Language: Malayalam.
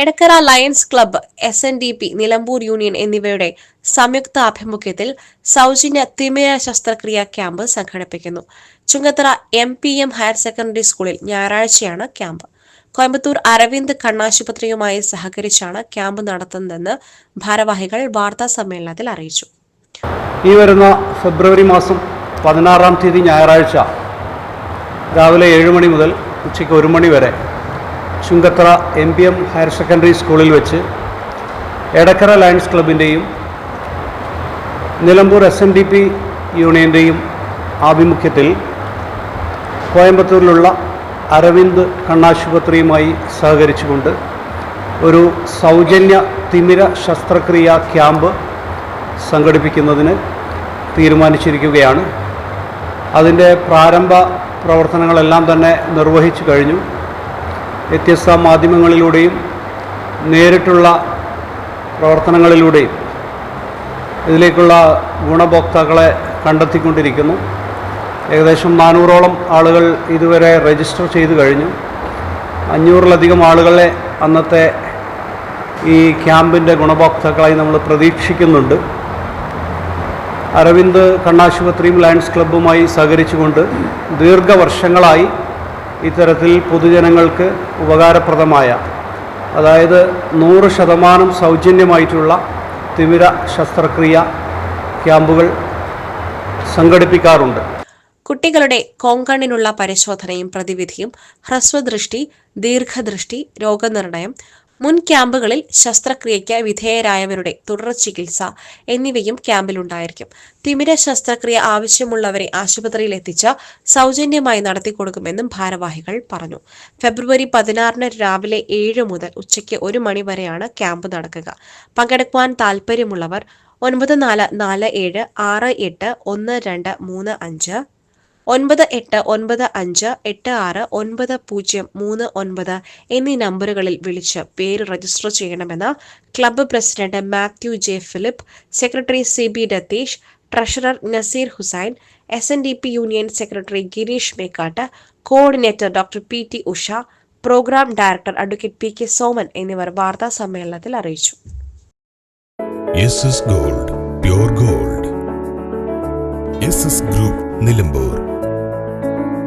Edakkara lions club S N D P Nilambur union എന്നിവയുടെ സംയുക്ത ആഭിമുഖ്യത്തിൽ സൗജന്യ തിമിര ശസ്ത്രക്രിയ ക്യാമ്പ് സംഘടിപ്പിക്കുന്നു. Chungathara M P M higher secondary സ്കൂളിൽ ഞായറാഴ്ചയാണ് ക്യാമ്പ്. കോയമ്പത്തൂർ അരവിന്ദ് കണ്ണാശുപത്രിയുമായി സഹകരിച്ചാണ് ക്യാമ്പ് നടത്തുന്നതെന്ന് ഭാരവാഹികൾ വാർത്താ സമ്മേളനത്തിൽ അറിയിച്ചു. ഈ വരുന്ന ഫെബ്രുവരി മാസം പതിനാറാം തീയതി ഞായറാഴ്ച രാവിലെ ഏഴ് മണി മുതൽ ഉച്ചയ്ക്ക് ഒരു മണി വരെ Chungathara M P M higher secondary സ്കൂളിൽ വെച്ച് Edakkara lions ക്ലബിന്റെയും Nilambur S N D P യൂണിയന്റെയും ആഭിമുഖ്യത്തിൽ കോയമ്പത്തൂരിലുള്ള അരവിന്ദ് കണ്ണാശുപത്രിയുമായി സഹകരിച്ചുകൊണ്ട് ഒരു സൗജന്യ തിമിര ശസ്ത്രക്രിയ ക്യാമ്പ് സംഘടിപ്പിക്കുന്നതിന് തീരുമാനിച്ചിരിക്കുകയാണ്. അതിന്റെ പ്രാരംഭ പ്രവർത്തനങ്ങളെല്ലാം തന്നെ നിർവഹിച്ചു കഴിഞ്ഞു. വ്യത്യസ്ത മാധ്യമങ്ങളിലൂടെയും നേരിട്ടുള്ള പ്രവർത്തനങ്ങളിലൂടെയും ഇതിലേക്കുള്ള ഗുണഭോക്താക്കളെ കണ്ടെത്തിക്കൊണ്ടിരിക്കുന്നു. ഏകദേശം നാനൂറോളം ആളുകൾ ഇതുവരെ രജിസ്റ്റർ ചെയ്തു കഴിഞ്ഞു. അഞ്ഞൂറിലധികം ആളുകളെ അന്നത്തെ ഈ ക്യാമ്പിന്റെ ഗുണഭോക്താക്കളായി നമ്മൾ പ്രതീക്ഷിക്കുന്നുണ്ട്. അരവിന്ദ് കണ്ണാശുപത്രിയും ലയൺസ് ക്ലബ്ബുമായി സഹകരിച്ചുകൊണ്ട് ദീർഘവർഷങ്ങളായി ഇത്തരത്തിൽ പൊതുജനങ്ങൾക്ക് ഉപകാരപ്രദമായ അതായത് നൂറ് ശതമാനം സൗജന്യമായിട്ടുള്ള തിമിര ശസ്ത്രക്രിയ ക്യാമ്പുകൾ സംഘടിപ്പിക്കാറുണ്ട്. കുട്ടികളുടെ കോങ്കണ്ണിനുള്ള പരിശോധനയും പ്രതിവിധിയും ഹ്രസ്വദൃഷ്ടി ദീർഘദൃഷ്ടി രോഗനിർണയം മുൻ ക്യാമ്പുകളിൽ ശസ്ത്രക്രിയയ്ക്ക് വിധേയരായവരുടെ തുടർ ചികിത്സ എന്നിവയും ക്യാമ്പിലുണ്ടായിരിക്കും. തിമിര ശസ്ത്രക്രിയ ആവശ്യമുള്ളവരെ ആശുപത്രിയിൽ എത്തിച്ച് സൗജന്യമായി നടത്തിക്കൊടുക്കുമെന്നും ഭാരവാഹികൾ പറഞ്ഞു. ഫെബ്രുവരി പതിനാറിന് രാവിലെ ഏഴ് മുതൽ ഉച്ചയ്ക്ക് ഒരു മണി വരെയാണ് ക്യാമ്പ് നടക്കുക. പങ്കെടുക്കുവാൻ താൽപ്പര്യമുള്ളവർ ഒൻപത് നാല് നാല് ഏഴ് ആറ് എട്ട് ഒന്ന് രണ്ട് മൂന്ന് അഞ്ച് ഒൻപത് എട്ട് ഒൻപത് അഞ്ച് എട്ട് ആറ് ഒൻപത് പൂജ്യം മൂന്ന് ഒൻപത് എന്നീ നമ്പറുകളിൽ വിളിച്ച് പേര് രജിസ്റ്റർ ചെയ്യണമെന്ന് club president Mathew J Philip secretary C B Ratheesh treasurer Naseer Hussain S N D P union secretary Gireesh Mekkattu coordinator doctor P T Usha programme director advocate P K Soman എന്നിവർ വാർത്താ സമ്മേളനത്തിൽ അറിയിച്ചു. Gold gold group Nilambur